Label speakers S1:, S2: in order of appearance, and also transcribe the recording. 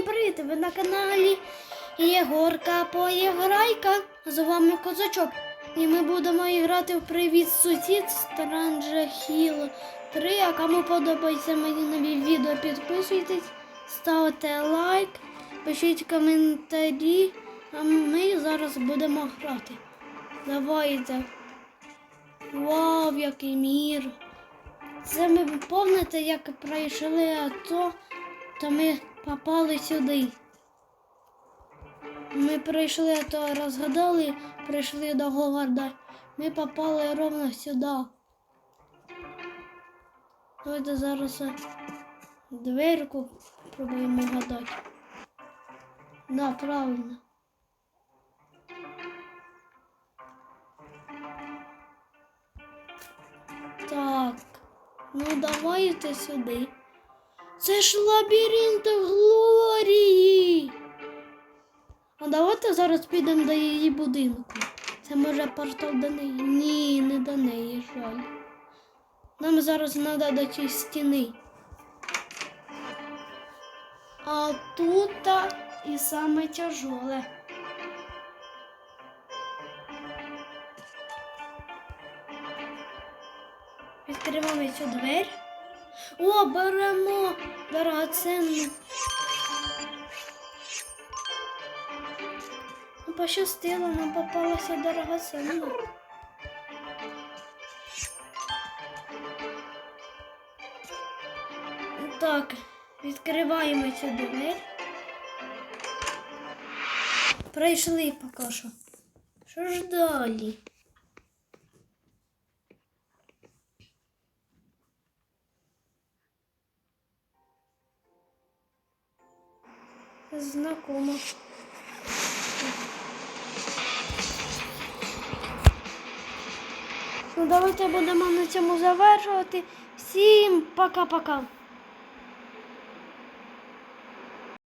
S1: Всім привіт! Ви на каналі Єгорка Поєграйка. З вами Козачок. І ми будемо грати в Привіт сусід Strange Hill 3. А кому подобається мої нові відео, підписуйтесь, ставте лайк, пишіть коментарі. А ми зараз будемо грати. Давайте. Вау, який мір! Це ми пам'ятаєте, як пройшли АТО, то ми попали сюди. Ми прийшли, то розгадали, прийшли до Говарда. Ми попали ровно сюди. Давайте зараз дверку пробуємо гадати. Да, правильно. Так, ну давайте сюди. Це ж лабіринт Глорії. А давайте зараз підемо до її будинку. Це може портал до неї? Ні, не до неї, жаль. Нам зараз треба до цієї стіни. А тут і саме тяжоле. Відкриваємо цю двері. О, беремо дорогоценну. Ну, пощастило, нам попалася дорогоценна. Так, відкриваємо цю двері. Прийшли поки що. Що ж далі? Знакомо. Ну, давайте будемо на цьому завершувати. Всім пока-пока.